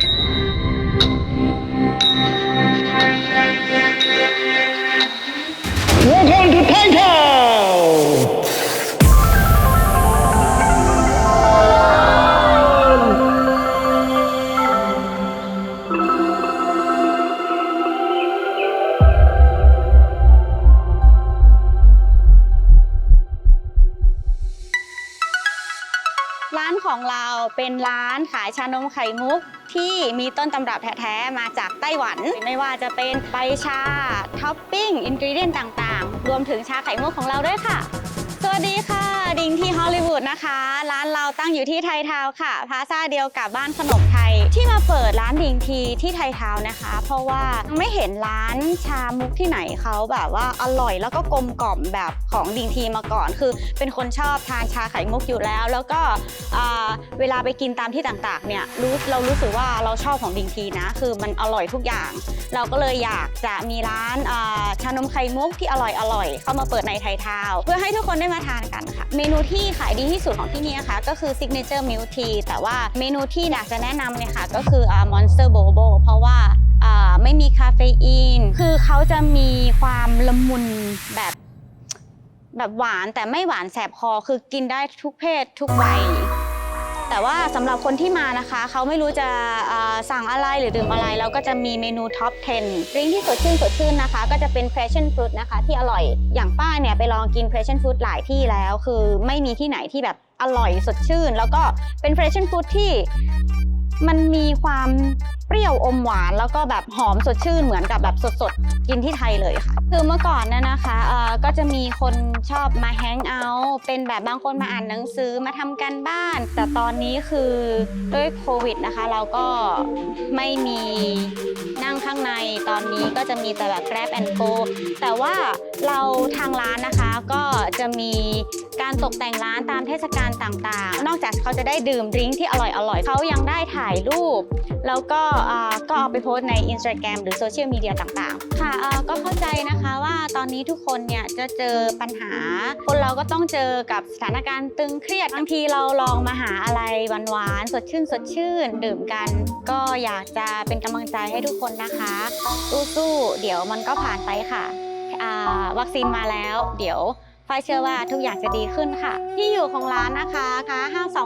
Bye. ร้านของเราเป็นร้านขายชานมไข่มุก ที่มีต้นตำรับแท้ๆมาจากไต้หวัน ไม่ว่าจะเป็นใบชาท็อปปิ้งอินกรีเดียนต่างๆ รวมถึงชาไข่มุกของเราด้วยค่ะ วัสดีค่ะ ดิงที่ฮอลลีวูดนะคะ ร้านเราตั้งอยู่ที่ไทยทาวค่ะ พาซาเดียวกับบ้านขนมไทย ที่มาเปิดร้านดิงทีที่ไทยทาวนะคะ เพราะว่าไม่เห็นร้านชามุกที่ไหนเขาแบบว่าอร่อยแล้วก็กลมกล่อมแบบของดิงทีมาก่อน คือเป็นคนชอบทานชาไข่มุกอยู่แล้ว แล้วก็เวลาไปกินตามที่ต่างๆเนี่ยรู้เรารู้สึกว่าเราชอบของดิงทีนะ คือมันอร่อยทุกอย่าง เราก็เลยอยากจะมีร้านอ่าชานมไข่มุกที่อร่อยๆเข้ามาเปิดในไทยทาวเพื่อให้ทุกคนได้มาทานกันค่ะ เมนูที่ขายดีที่สุดของที่นี่นะคะ ก็คือซิกเนเจอร์มิลทีแต่ว่าเมนูที่อยากจะแนะนำเนี่ยค่ะ ก็คืออ่า monster bobo เพราะว่าอ่าไม่มีคาเฟอีน คือเขาจะมีความละมุนแบบแบบหวานแต่ไม่หวานแสบคอ คือกินได้ทุกเพศทุกวัย สำหรับคนที่มานะคะ เขาไม่รู้จะสั่งอะไรหรือดื่มอะไร เราก็จะมีเมนูท็อป 10ดริงที่สดชื่นสดชื่นนะคะ ก็จะเป็น passion fruit นะคะ ที่อร่อยอย่างป้าเนี่ยไปลองกิน passion fruit หลายที่แล้ว คือไม่มีที่ไหนที่แบบอร่อยสดชื่น แล้วก็เป็น passion fruit ที่มันมีความเปรี้ยวอมหวาน แล้วก็แบบหอมสดชื่นเหมือนกับแบบสดๆกินที่ไทยเลยค่ะ คือเมื่อก่อนนยนะคะเอ่อก็จะมีคนชอบมาแฮงเอาท์เป็นแบบบางคนมาอ่านหนังสือมาทำการบ้าน แต่ตอนนี้คือด้วยโควิดนะคะ เราก็ไม่มีนั่งข้างในตอนนี้ก็จะมีแต่แบบ Grab and Go แต่ว่าเราทางร้านนะคะก็จะมีการตกแต่งร้านตามเทศกาลต่างๆ นอกจากเขาจะได้ดื่มดริงก์ที่อร่อยๆเขายังได้ถ่ายรูป แล้วก็เอ่าก็เอาไปโพสต์ใน Instagram หรือโซเชียลมีเดียต่างๆ ค่ะอ่าก็เข้าใจนะคะว่าตอนนี้ทุกคนเนี่ยจะเจอปัญหา คนเราก็ต้องเจอกับสถานการณ์ตึงเครียดบางทีเราลองมาหาอะไรหวานๆสดชื่นสดชื่น ดื่มกัน ก็อยากจะเป็นกำลังใจให้ทุกคนนะคะสู้ๆเดี๋ยวมันก็ผ่านไปค่ะวัคซีนมาแล้ว เดี๋ยวฝ้าเชื่อว่าทุกอย่างจะดีขึ้นค่ะ ที่อยู่ของร้านนะคะค่ะ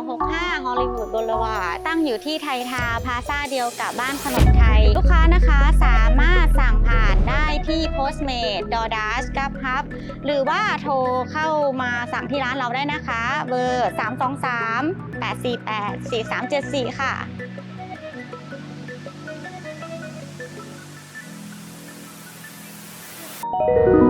5265ฮอลลีวูดบลวาตั้งอยู่ที่ไทยทาวน์พาซาเดียวกับบ้านขนมไทย ลูกค้านะคะสามารถสั่งผ่าน ที่ Postmate DoorDash g r a b Hub หรือว่าโทรเข้ามาสั่งที่ร้านเราได้นะคะ เบอร์ 323 848 4374 ค่ะ Thank